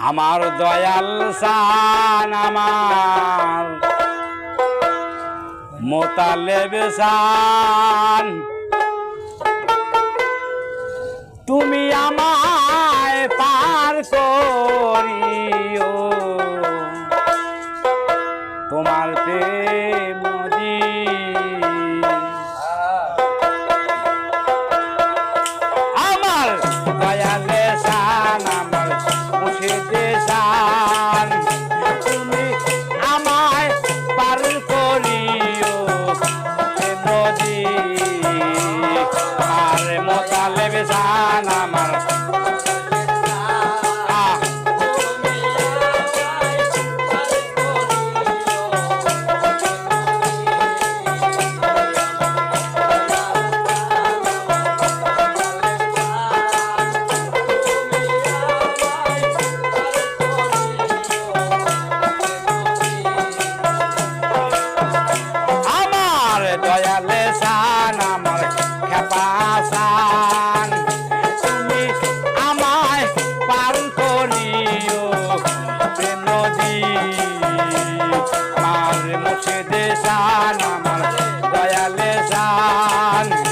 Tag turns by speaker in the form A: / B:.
A: আমার দয়াল সান আমার। মোতালে সান। তুমি আমায় পার করি জান